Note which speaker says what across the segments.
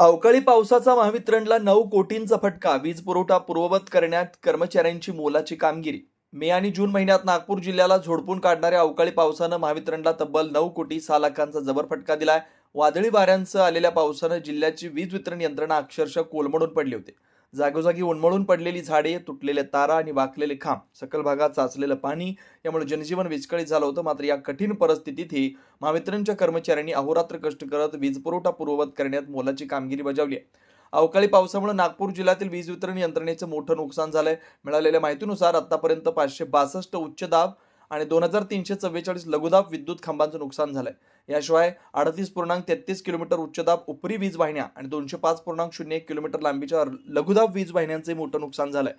Speaker 1: अवकाळी पावसाचा महावितरणला नऊ कोटींचा फटका. वीज पुरवठा पूर्ववत करण्यात कर्मचाऱ्यांची मोलाची कामगिरी. मे आणि जून महिन्यात नागपूर जिल्ह्याला झोडपून काढणाऱ्या अवकाळी पावसानं महावितरणला तब्बल नऊ कोटी सहा लाखांचा जबर फटका दिलाय. वादळी वाऱ्यांसह आलेल्या पावसानं जिल्ह्याची वीज वितरण यंत्रणा अक्षरशः कोलमडून पडली होती. जागोजागी उन्मळून पडलेली झाडे तुटलेल्या तारा आणि वाकलेले खांब. सकल भागात साचलेलं पाणी यामुळे जनजीवन विस्कळीत झालं होतं. मात्र या कठीण परिस्थितीतही महावितरणच्या कर्मचाऱ्यांनी अहोरात्र कष्ट करत वीज पुरवठा पूर्ववत करण्यात मोलाची कामगिरी बजावली आहे. अवकाळी पावसामुळे नागपूर जिल्ह्यातील वीज वितरण यंत्रणेचं मोठं नुकसान झालंय. मिळालेल्या माहितीनुसार आतापर्यंत पाचशे बासष्ट उच्च दाब आणि दोन हजार तीनशे चव्वेचाळीस लघुदाब विद्युत खांबांचं नुकसान झालंय. याशिवाय अडतीस पूर्णांक तेहतीस किलोमीटर उच्चदाब उपरी वीज वाहिन्या आणि दोनशे पाच पूर्णांक शून्य एक किलोमीटर लांबीच्या लघुदाब वीज वाहिन्यांचे मोठं नुकसान झालंय.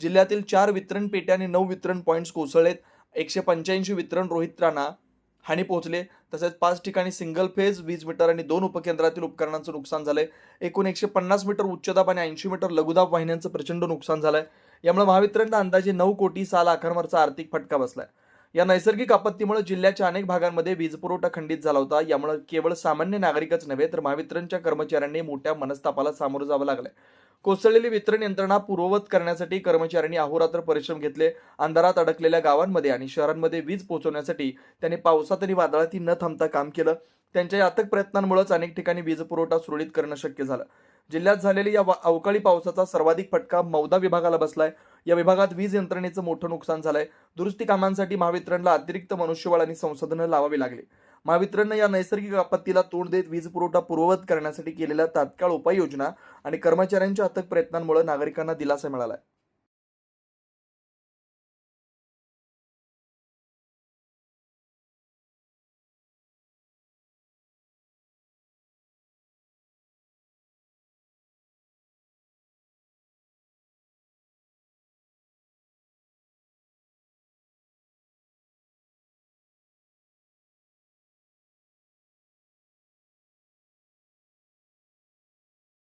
Speaker 1: जिल्ह्यातील चार वितरण पेट्या आणि नऊ वितरण पॉईंट्स कोसळलेत. एकशे पंच्याऐंशी वितरण रोहित्रांना हानी पोहोचले. तसेच पाच ठिकाणी सिंगल फेज वीज मीटर आणि दोन उपकेंद्रातील उपकरणांचं नुकसान झालंय. एकूण एकशे पन्नास मीटर उच्चदाब आणि ऐंशी मीटर लघुदाब वाहिन्यांचं प्रचंड नुकसान झालंय. यामुळे महावितरणला अंदाजे नऊ कोटी सहा लाखांवरचा आर्थिक फटका बसलाय. या नैसर्गिक आपत्तीमुळे जिल्ह्याच्या अनेक भागांमध्ये वीज पुरवठा खंडित झाला होता. यामुळे केवळ सामान्य नागरिकच नव्हे तर महावितरणच्या कर्मचाऱ्यांनी मोठ्या मनस्तापाला सामोरं जावं लागलं कोसळलेली वितरण यंत्रणा पूर्ववत करण्यासाठी कर्मचाऱ्यांनी अहोरात्र परिश्रम घेतले अंधारात अडकलेल्या गावांमध्ये आणि शहरांमध्ये वीज पोहोचवण्यासाठी त्यांनी पावसात आणि वादळातही न थांबता काम केलं. त्यांच्या या अथक प्रयत्नांमुळेच अनेक ठिकाणी वीज पुरवठा सुरळीत करणं शक्य झालं. जिल्ह्यात झालेल्या या वा- अवकाळी पावसाचा सर्वाधिक फटका मौदा विभागाला बसलाय. या विभागात वीज यंत्रणेचं मोठं नुकसान झालंय. दुरुस्ती कामांसाठी महावितरणला अतिरिक्त मनुष्यबळ आणि संसाधनं लावावी लागली. महावितरणनं या नैसर्गिक आपत्तीला तोंड देत वीज पुरवठा पूर्ववत करण्यासाठी केलेल्या तात्काळ उपाययोजना आणि कर्मचाऱ्यांच्या अथक प्रयत्नांमुळे नागरिकांना दिलासा मिळालाय.